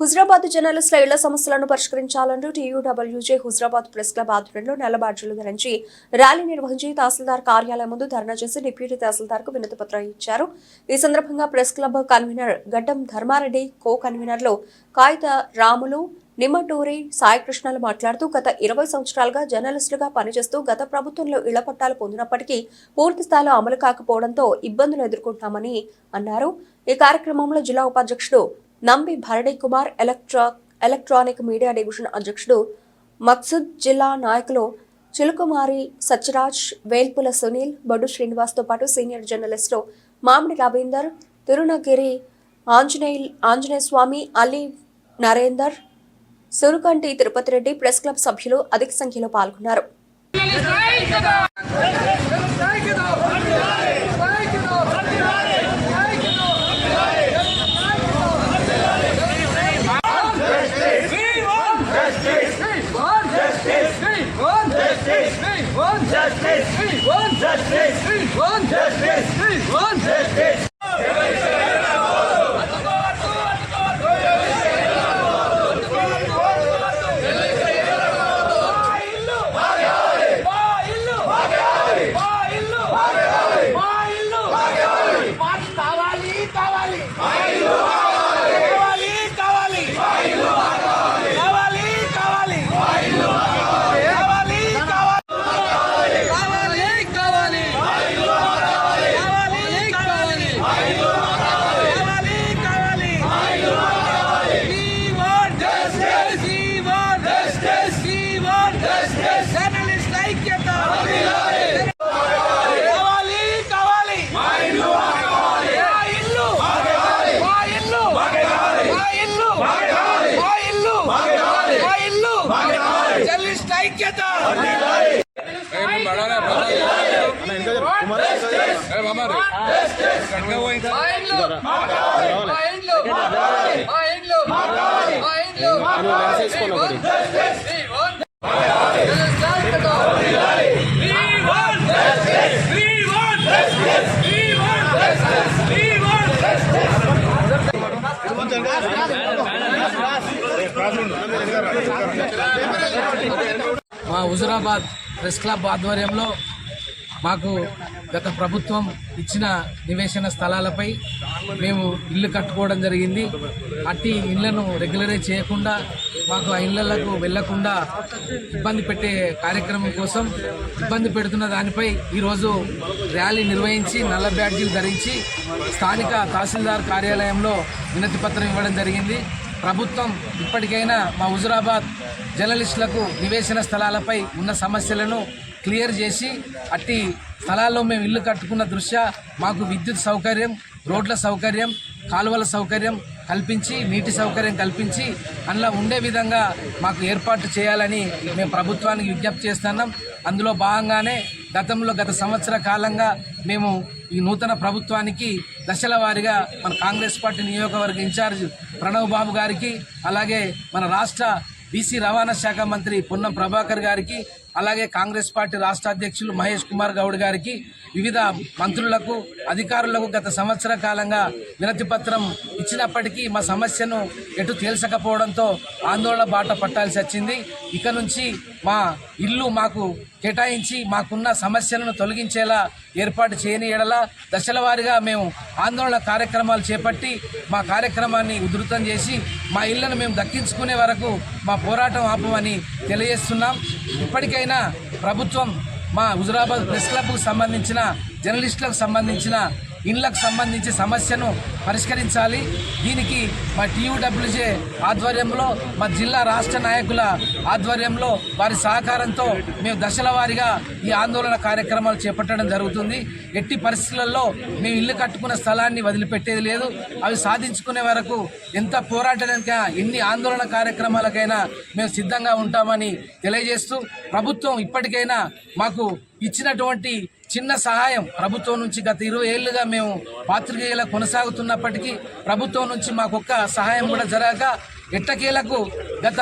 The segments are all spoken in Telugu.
హుజరాబాద్ జర్నలిస్టుల ఇళ్ళ సమస్యలను పరిష్కరించాలంటూ టీయూడబ్ల్యూజే హుజరాబాద్ ప్రెస్ క్లబ్ ఆధ్వర్యంలో నెల బ్యాడ్జీలు ధరించి ర్యాలీ నిర్వహించి తహసీల్దార్ కార్యాలయం ముందు ధర్నా చేసి డిప్యూటీ తహసీల్దార్కు వినతి పత్రం ఇచ్చారు. ఈ సందర్భంగా ప్రెస్ క్లబ్ కన్వీనర్ గడ్డం ధర్మారెడ్డి కో కన్వీనర్లు కాగిత రాములు నిమ్మటూరి సాయికృష్ణలు మాట్లాడుతూ గత ఇరవై సంవత్సరాలుగా జర్నలిస్టులుగా పనిచేస్తూ గత ప్రభుత్వంలో ఇళ్ళ పట్టాలు పొందినప్పటికీ పూర్తి స్థాయిలో అమలు కాకపోవడంతో ఇబ్బందులు ఎదుర్కొంటామని అన్నారు. ఈ కార్యక్రమంలో జిల్లా ఉపాధ్యక్షుడు Nambi Bharani Kumar electro electronic media division అధ్యక్షుడు మక్సుద్ జిల్లా నాయకులు చిలుకుమారి సత్యరాజ్ వేల్పుల సునీల్ బొడ్డు శ్రీనివాస్తో పాటు సీనియర్ జర్నలిస్టులు మామిడి రవీందర్ తిరునగిరి ఆంజనేయ ఆంజనేయ స్వామి అలీ నరేందర్ సురుకంటి తిరుపతి రెడ్డి ప్రెస్ క్లబ్ సభ్యులు అధిక సంఖ్యలో పాల్గొన్నారు. Justice. మా హుజురాబాద్ ప్రెస్ క్లబ్ ఆధ్వర్యంలో మాకు గత ప్రభుత్వం ఇచ్చిన నివేశన స్థలాలపై మేము ఇల్లు కట్టుకోవడం జరిగింది. అట్టి ఇళ్ళను రెగ్యులరైజ్ చేయకుండా మాకు ఆ ఇళ్ళకు వెళ్ళకుండా ఇబ్బంది పెట్టే కార్యక్రమం కోసం ఇబ్బంది పెడుతున్న దానిపై ఈరోజు ర్యాలీ నిర్వహించి నల్ల బ్యాడ్జీలు ధరించి స్థానిక తహసీల్దార్ కార్యాలయంలో వినతి పత్రం ఇవ్వడం జరిగింది. ప్రభుత్వం ఇప్పటికైనా మా హుజురాబాద్ జర్నలిస్టులకు నివేశన స్థలాలపై ఉన్న సమస్యలను క్లియర్ చేసి అట్టి స్థలాల్లో మేము ఇల్లు కట్టుకున్న దృష్ట్యా మాకు విద్యుత్ సౌకర్యం రోడ్ల సౌకర్యం కాలువల సౌకర్యం కల్పించి నీటి సౌకర్యం కల్పించి అందులో ఉండే విధంగా మాకు ఏర్పాటు చేయాలని మేము ప్రభుత్వానికి విజ్ఞప్తి చేస్తున్నాం. అందులో భాగంగానే గతంలో గత సంవత్సర కాలంగా మేము ఈ నూతన ప్రభుత్వానికి దశల వారీగా మన కాంగ్రెస్ పార్టీ నియోజకవర్గ ఇన్ఛార్జ్ ప్రణవ్ బాబు గారికి అలాగే మన రాష్ట్ర బీసీ రవాణా శాఖ మంత్రి పొన్నం ప్రభాకర్ గారికి అలాగే కాంగ్రెస్ పార్టీ రాష్ట్ర అధ్యక్షులు మహేష్ కుమార్ గౌడ్ గారికి వివిధ మంత్రులకు అధికారులకు గత సంవత్సర కాలంగా వినతి పత్రం ఇచ్చినప్పటికీ మా సమస్యను ఎటు తేల్చకపోవడంతో ఆందోళన బాట పట్టాల్సి వచ్చింది. ఇక నుంచి మా ఇల్లు మాకు కేటాయించి మాకున్న సమస్యలను తొలగించేలా ఏర్పాటు చేయని ఎడల దశల వారీగా మేము ఆందోళన కార్యక్రమాలు చేపట్టి మా కార్యక్రమాన్ని ఉధృతం చేసి మా ఇళ్ళను మేము దక్కించుకునే వరకు మా పోరాటం ఆపమని తెలియజేస్తున్నాం. ఇప్పటికైనా ప్రభుత్వం మా హుజురాబాద్ ప్రెస్ క్లబ్కు సంబంధించిన జర్నలిస్టులకు సంబంధించిన ఇండ్లకు సంబంధించి సమస్యను పరిష్కరించాలి. దీనికి మా టీయూడబ్ల్యూజే ఆధ్వర్యంలో మా జిల్లా రాష్ట్ర నాయకుల ఆధ్వర్యంలో వారి సహకారంతో మేము దశల వారీగా ఈ ఆందోళన కార్యక్రమాలు చేపట్టడం జరుగుతుంది. ఎట్టి పరిస్థితులలో మేము ఇల్లు కట్టుకున్న స్థలాన్ని వదిలిపెట్టేది లేదు. అవి సాధించుకునే వరకు ఎంత పోరాటానికైనా ఎన్ని ఆందోళన కార్యక్రమాలకైనా మేము సిద్ధంగా ఉంటామని తెలియజేస్తూ ప్రభుత్వం ఇప్పటికైనా మాకు ఇచ్చినటువంటి చిన్న సహాయం ప్రభుత్వం నుంచి గత ఇరవై ఏళ్ళుగా మేము పాత్రికేయులా కొనసాగుతున్నప్పటికీ ప్రభుత్వం నుంచి మాకొక్క సహాయం కూడా జరగక ఎట్టకేలకు గత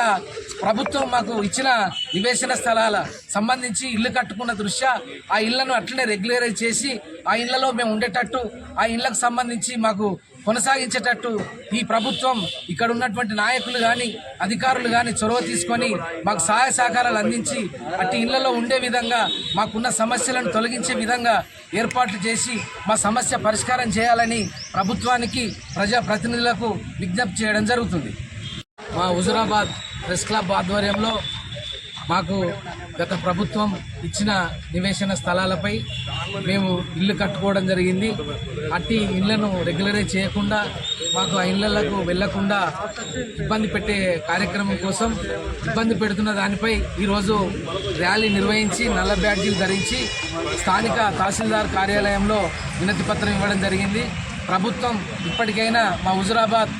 ప్రభుత్వం మాకు ఇచ్చిన నివేశన స్థలాల సంబంధించి ఇల్లు కట్టుకున్న దృష్ట్యా ఆ ఇళ్ళను అట్లనే రెగ్యులరైజ్ చేసి ఆ ఇళ్ళలో మేము ఉండేటట్టు ఆ ఇళ్ళకు సంబంధించి మాకు కొనసాగించేటట్టు ఈ ప్రభుత్వం ఇక్కడ ఉన్నటువంటి నాయకులు కానీ అధికారులు కానీ చొరవ తీసుకొని మాకు సహాయ సహకారాలు అందించి అట్టి ఇళ్ళలో ఉండే విధంగా మాకున్న సమస్యలను తొలగించే విధంగా ఏర్పాట్లు చేసి మా సమస్య పరిష్కారం చేయాలని ప్రభుత్వానికి ప్రజాప్రతినిధులకు విజ్ఞప్తి చేయడం జరుగుతుంది. మా హుజురాబాద్ ప్రెస్ క్లబ్ ఆధ్వర్యంలో మాకు గత ప్రభుత్వం ఇచ్చిన నివేశన స్థలాలపై మేము ఇల్లు కట్టుకోవడం జరిగింది. అట్టి ఇళ్ళను రెగ్యులరైజ్ చేయకుండా మాకు ఆ ఇళ్ళకు వెళ్ళకుండా ఇబ్బంది పెట్టే కార్యక్రమం కోసం ఇబ్బంది పెడుతున్న దానిపై ఈరోజు ర్యాలీ నిర్వహించి నల్ల బ్యాడ్జీలు ధరించి స్థానిక తహసీల్దార్ కార్యాలయంలో వినతి పత్రం ఇవ్వడం జరిగింది. ప్రభుత్వం ఇప్పటికైనా మా హుజురాబాద్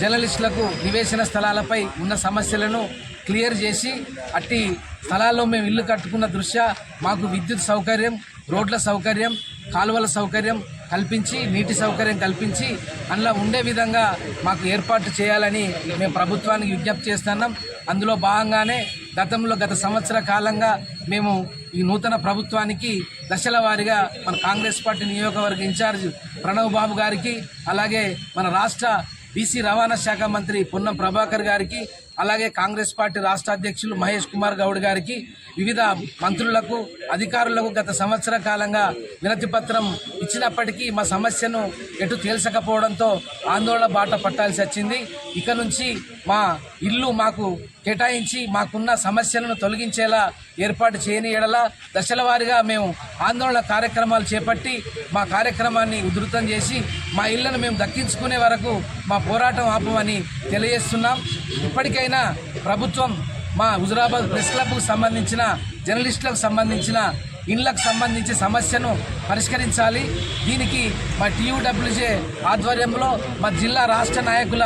జర్నలిస్టులకు నివేశన స్థలాలపై ఉన్న సమస్యలను క్లియర్ చేసి అట్టి స్థలాల్లో మేము ఇల్లు కట్టుకున్న దృష్ట్యా మాకు విద్యుత్ సౌకర్యం రోడ్ల సౌకర్యం కాలువల సౌకర్యం కల్పించి నీటి సౌకర్యం కల్పించి అందులో ఉండే విధంగా మాకు ఏర్పాటు చేయాలని మేము ప్రభుత్వానికి విజ్ఞప్తి చేస్తున్నాం. అందులో భాగంగానే గతంలో గత సంవత్సర కాలంగా మేము ఈ నూతన ప్రభుత్వానికి దశల వారీగా మన కాంగ్రెస్ పార్టీ నియోజకవర్గ ఇన్ఛార్జ్ ప్రణవ్ బాబు గారికి అలాగే మన రాష్ట్ర బీసీ రవాణా శాఖ మంత్రి పొన్నం ప్రభాకర్ గారికి అలాగే కాంగ్రెస్ పార్టీ రాష్ట్ర అధ్యక్షులు మహేష్ కుమార్ గౌడ్ గారికి వివిధ మంత్రులకు అధికారులకు గత సంవత్సర కాలంగా వినతి పత్రం ఇచ్చినప్పటికీ మా సమస్యను ఎటు తేల్చకపోవడంతో ఆందోళన బాట పట్టాల్సి వచ్చింది. ఇక నుంచి మా ఇల్లు మాకు కేటాయించి మాకున్న సమస్యలను తొలగించేలా ఏర్పాటు చేయని ఎడల దశల వారీగా మేము ఆందోళన కార్యక్రమాలు చేపట్టి మా కార్యక్రమాన్ని ఉధృతం చేసి మా ఇళ్ళను మేము దక్కించుకునే వరకు మా పోరాటం ఆపమని తెలియజేస్తున్నాం. ఇప్పటికైనా ప్రభుత్వం మా హుజురాబాద్ ప్రెస్ క్లబ్కు సంబంధించిన జర్నలిస్టులకు సంబంధించిన ఇళ్ళకు సంబంధించి సమస్యను పరిష్కరించాలి. దీనికి మా టీయూడబ్ల్యూజే ఆధ్వర్యంలో మా జిల్లా రాష్ట్ర నాయకుల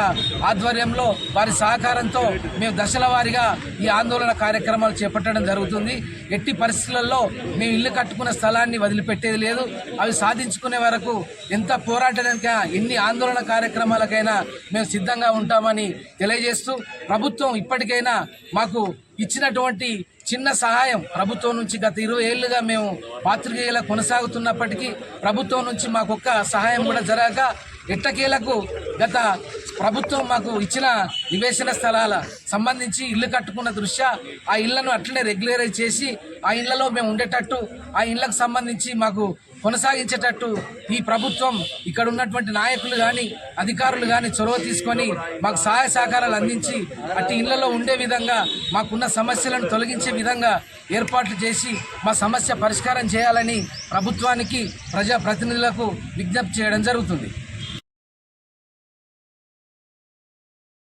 ఆధ్వర్యంలో వారి సహకారంతో మేము దశల వారీగా ఈ ఆందోళన కార్యక్రమాలు చేపట్టడం జరుగుతుంది. ఎట్టి పరిస్థితులలో మేము ఇల్లు కట్టుకున్న స్థలాన్ని వదిలిపెట్టేది లేదు. అవి సాధించుకునే వరకు ఎంత పోరాటానికైనా ఎన్ని ఆందోళన కార్యక్రమాలకైనా మేము సిద్ధంగా ఉంటామని తెలియజేస్తూ ప్రభుత్వం ఇప్పటికైనా మాకు ఇచ్చినటువంటి చిన్న సహాయం ప్రభుత్వం నుంచి గత ఇరవై ఏళ్ళుగా మేము పాత్రికేయుల కొనసాగుతున్నప్పటికీ ప్రభుత్వం నుంచి మాకొక్క సహాయం కూడా జరగక ఎట్టకేలకు గత ప్రభుత్వం మాకు ఇచ్చిన నివేశన స్థలాల సంబంధించి ఇల్లు కట్టుకున్న దృష్ట్యా ఆ ఇళ్ళను అట్లనే రెగ్యులరైజ్ చేసి ఆ ఇళ్ళలో మేము ఉండేటట్టు ఆ ఇళ్ళకు సంబంధించి మాకు కొనసాగించేటట్టు ఈ ప్రభుత్వం ఇక్కడ ఉన్నటువంటి నాయకులు కానీ అధికారులు కానీ చొరవ తీసుకొని మాకు సహాయ సహకారాలు అందించి అట్టి ఇళ్ళలో ఉండే విధంగా మాకున్న సమస్యలను తొలగించే విధంగా ఏర్పాట్లు చేసి మా సమస్య పరిష్కారం చేయాలని ప్రభుత్వానికి ప్రజాప్రతినిధులకు విజ్ఞప్తి చేయడం జరుగుతుంది.